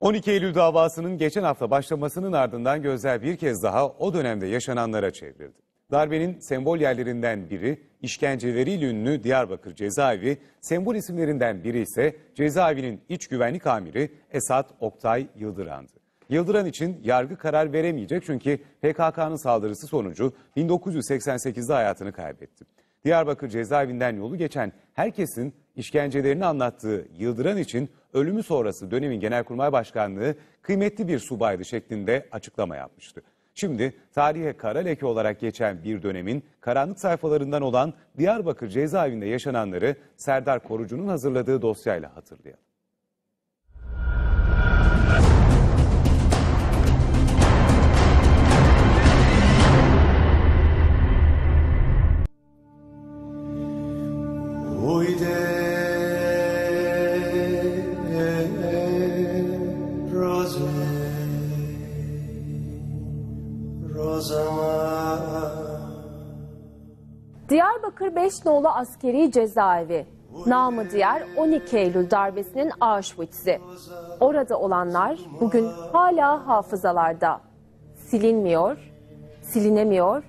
12 Eylül davasının geçen hafta başlamasının ardından gözler bir kez daha o dönemde yaşananlara çevrildi. Darbenin sembol yerlerinden biri işkenceleriyle ünlü Diyarbakır cezaevi, sembol isimlerinden biri ise cezaevinin iç güvenlik amiri Esat Oktay Yıldıran'dı. Yıldıran için yargı karar veremeyecek çünkü PKK'nın saldırısı sonucu 1988'de hayatını kaybetti. Diyarbakır cezaevinden yolu geçen herkesin işkencelerini anlattığı Yıldıran için ölümü sonrası dönemin Genelkurmay Başkanlığı kıymetli bir subaydı şeklinde açıklama yapmıştı. Şimdi tarihe kara leke olarak geçen bir dönemin karanlık sayfalarından olan Diyarbakır cezaevinde yaşananları Serdar Korucu'nun hazırladığı dosyayla hatırlayalım. Diyarbakır 5 nolu askeri cezaevi. Namı diğer 12 Eylül darbesinin Auschwitz'i. Orada olanlar bugün hala hafızalarda. Silinmiyor, silinemiyor,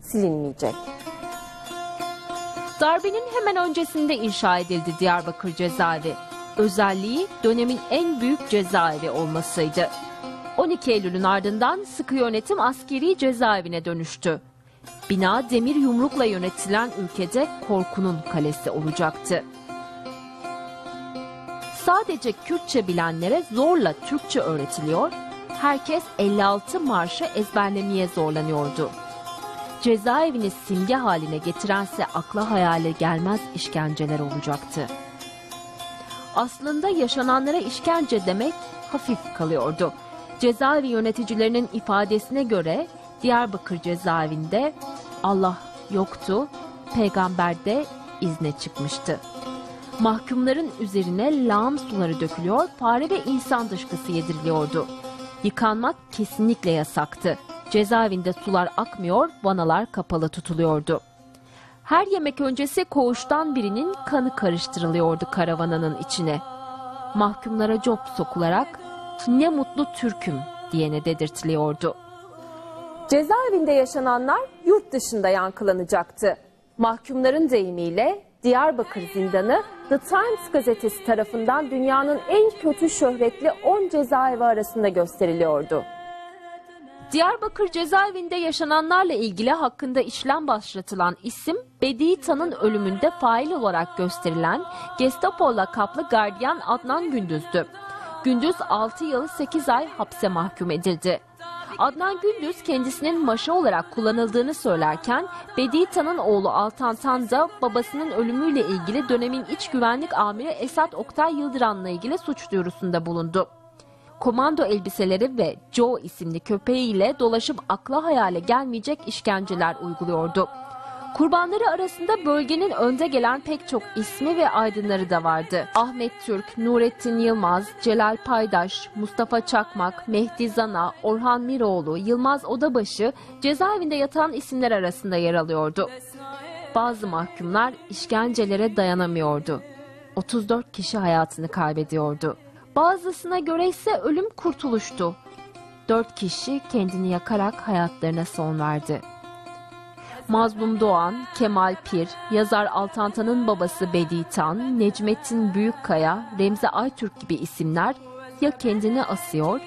silinmeyecek. Darbenin hemen öncesinde inşa edildi Diyarbakır cezaevi. Özelliği dönemin en büyük cezaevi olmasıydı. 12 Eylül'ün ardından sıkı yönetim askeri cezaevine dönüştü. Bina demir yumrukla yönetilen ülkede korkunun kalesi olacaktı. Sadece Kürtçe bilenlere zorla Türkçe öğretiliyor, herkes 56 marşı ezberlemeye zorlanıyordu cezaevini simge haline getirense akla hayale gelmez işkenceler olacaktı. Aslında yaşananlara işkence demek hafif kalıyordu. Cezaevi yöneticilerinin ifadesine göre Diyarbakır cezaevinde Allah yoktu, peygamber de izne çıkmıştı. Mahkumların üzerine lağım suları dökülüyor, fare ve insan dışkısı yediriliyordu. Yıkanmak kesinlikle yasaktı. Cezaevinde sular akmıyor, vanalar kapalı tutuluyordu. Her yemek öncesi koğuştan birinin kanı karıştırılıyordu karavananın içine. Mahkumlara cop sokularak ne mutlu Türk'üm diyene dedirtiliyordu. Cezaevinde yaşananlar yurt dışında yankılanacaktı. Mahkumların deyimiyle Diyarbakır zindanı The Times gazetesi tarafından dünyanın en kötü şöhretli 10 cezaevi arasında gösteriliyordu. Diyarbakır cezaevinde yaşananlarla ilgili hakkında işlem başlatılan isim Bedi Tan'ın ölümünde fail olarak gösterilen Gestapo lakaplı gardiyan Adnan Gündüz'dü. Gündüz 6 yıl 8 ay hapse mahkum edildi. Adnan Gündüz kendisinin maşa olarak kullanıldığını söylerken Bedi Tan'ın oğlu Altan Tan da babasının ölümüyle ilgili dönemin iç güvenlik amiri Esat Oktay Yıldıran'la ilgili suç duyurusunda bulundu komando elbiseleri ve Joe isimli köpeğiyle dolaşıp akla hayale gelmeyecek işkenceler uyguluyordu. Kurbanları arasında bölgenin önde gelen pek çok ismi ve aydınları da vardı. Ahmet Türk, Nurettin Yılmaz, Celal Paydaş, Mustafa Çakmak, Mehdi Zana, Orhan Miroğlu, Yılmaz Odabaşı cezaevinde yatan isimler arasında yer alıyordu. Bazı mahkumlar işkencelere dayanamıyordu. 34 kişi hayatını kaybediyordu. Bazısına göre ise ölüm kurtuluştu. Dört kişi kendini yakarak hayatlarına son verdi. Mazlum Doğan, Kemal Pir, yazar Altantan'ın babası Bedi Tan, Necmettin Büyükkaya, Remzi Aytürk gibi isimler ya kendini asıyor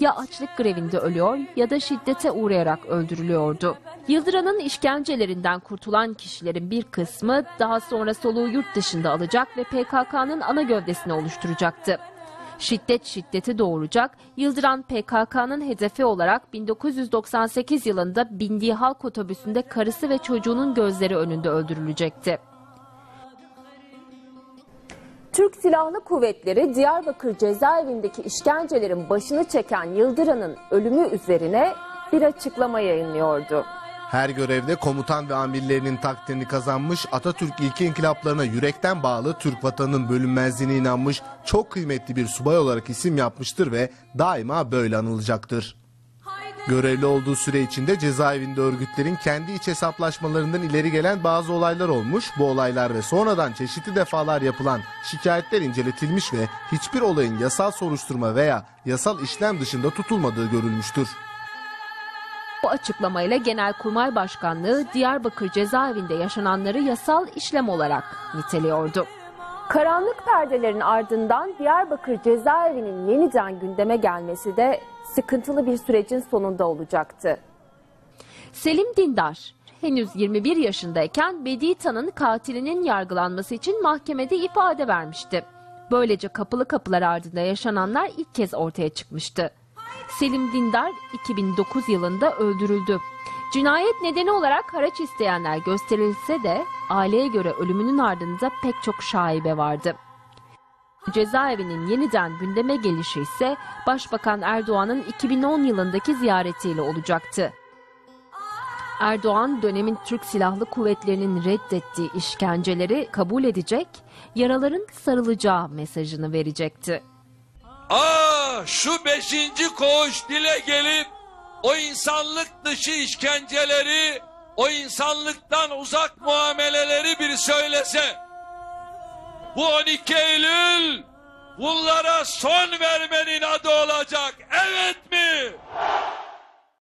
ya açlık grevinde ölüyor ya da şiddete uğrayarak öldürülüyordu. Yıldıran'ın işkencelerinden kurtulan kişilerin bir kısmı daha sonra soluğu yurt dışında alacak ve PKK'nın ana gövdesini oluşturacaktı. Şiddet şiddeti doğuracak, Yıldıran PKK'nın hedefi olarak 1998 yılında bindiği halk otobüsünde karısı ve çocuğunun gözleri önünde öldürülecekti. Türk Silahlı Kuvvetleri Diyarbakır cezaevindeki işkencelerin başını çeken Yıldıran'ın ölümü üzerine bir açıklama yayınlıyordu. Her görevde komutan ve amirlerinin takdirini kazanmış, Atatürk ilke inkılaplarına yürekten bağlı Türk vatanının bölünmezliğine inanmış, çok kıymetli bir subay olarak isim yapmıştır ve daima böyle anılacaktır. Görevli olduğu süre içinde cezaevinde örgütlerin kendi iç hesaplaşmalarından ileri gelen bazı olaylar olmuş. Bu olaylar ve sonradan çeşitli defalar yapılan şikayetler inceletilmiş ve hiçbir olayın yasal soruşturma veya yasal işlem dışında tutulmadığı görülmüştür. Bu açıklamayla Genelkurmay Başkanlığı Diyarbakır cezaevinde yaşananları yasal işlem olarak niteliyordu. Karanlık perdelerin ardından Diyarbakır cezaevinin yeniden gündeme gelmesi de sıkıntılı bir sürecin sonunda olacaktı. Selim Dindar henüz 21 yaşındayken Bedi Tan'ın katilinin yargılanması için mahkemede ifade vermişti. Böylece kapılı kapılar ardında yaşananlar ilk kez ortaya çıkmıştı. Selim Dindar 2009 yılında öldürüldü. Cinayet nedeni olarak haraç isteyenler gösterilse de aileye göre ölümünün ardında pek çok şaibe vardı. Cezaevinin yeniden gündeme gelişi ise Başbakan Erdoğan'ın 2010 yılındaki ziyaretiyle olacaktı. Erdoğan dönemin Türk Silahlı Kuvvetleri'nin reddettiği işkenceleri kabul edecek, yaraların sarılacağı mesajını verecekti. Aa şu beşinci koğuş dile gelip o insanlık dışı işkenceleri, o insanlıktan uzak muameleleri bir söylese. Bu 12 Eylül bunlara son vermenin adı olacak. Evet mi?